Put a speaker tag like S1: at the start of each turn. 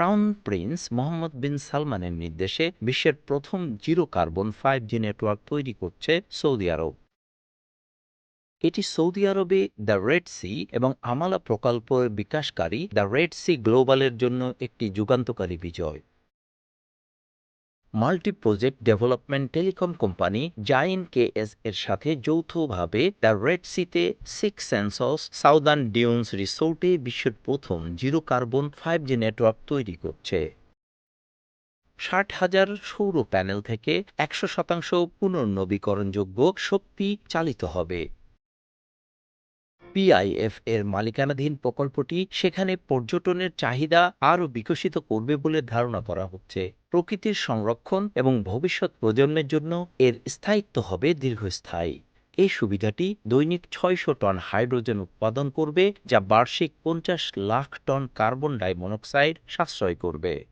S1: Crown prince Mohammed বিন সালমানের নির্দেশে বিশ্বের প্রথম zero carbon five G network তৈরি করছে সৌদি আরব। এটি সৌদি আরবে দ্য রেড সি এবং আমালা প্রকল্পের বিকাশকারী দ্য রেড সি গ্লোবালের জন্য একটি যুগান্তকারী বিজয়। Multi project development telecom company Zain KS এর সাথে যৌথভাবে দ্য রেড সিতে সিক্স সেন্সস সাউদার্ন ডিউন্স রিসোর্টে বিশ্বের প্রথম zero carbon five G network তৈরি করছে। ষাট হাজার সৌর প্যানেল থেকে একশো শতাংশ পুনর্নবীকরণযোগ্য শক্তি চালিত হবে। পিআইএফ এর মালিকানাধীন প্রকল্পটি সেখানে পর্যটনের চাহিদা আরও বিকশিত করবে বলে ধারণা করা হচ্ছে। প্রকৃতির সংরক্ষণ এবং ভবিষ্যৎ প্রজন্মের জন্য এর স্থায়িত্ব হবে দীর্ঘস্থায়ী। এই সুবিধাটি দৈনিক ছয়শো টন হাইড্রোজেন উৎপাদন করবে, যা বার্ষিক পঞ্চাশ lakh ton carbon di monoxide সাশ্রয় করবে।